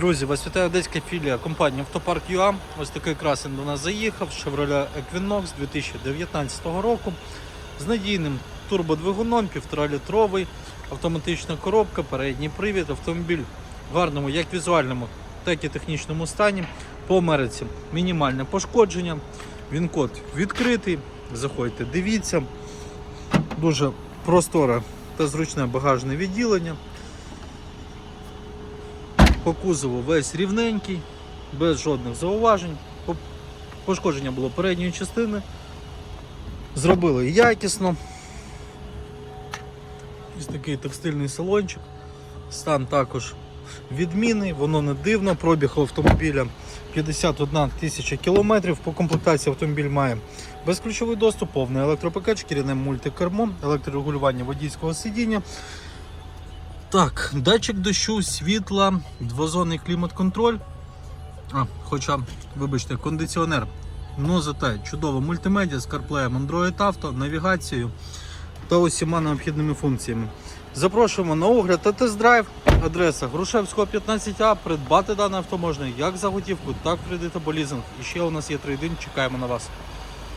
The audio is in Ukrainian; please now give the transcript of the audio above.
Друзі, вас вітає одеська філія компанії Автопарк ЮА. Ось такий красень до нас заїхав. Chevrolet Equinox 2019 року з надійним турбодвигуном, 1,5-літровий, автоматична коробка, передній привід, автомобіль в гарному як візуальному, так і технічному стані. По Америці мінімальне пошкодження. Він код відкритий. Заходьте, дивіться. Дуже просторе та зручне багажне відділення. По кузову весь рівненький, без жодних зауважень. Пошкодження було передньої частини. Зробили якісно. Ось такий текстильний салончик. Стан також відмінний, воно не дивно. Пробіг автомобіля 51 тисяча кілометрів. По комплектації автомобіль має безключовий доступ, повний електропакет, шкіряне мультикермо, електрорегулювання водійського сидіння. Так, датчик дощу, світла, двозонний клімат-контроль. А, хоча, вибачте, кондиціонер. Ну зате чудово мультимедіа з CarPlay, Android Auto, навігацією та усіма необхідними функціями. Запрошуємо на огляд та тест-драйв. Адреса Грушевського 15А. Придбати дане авто можна як за готівку, так в кредит або лізинг. І ще у нас є трейдинг, чекаємо на вас.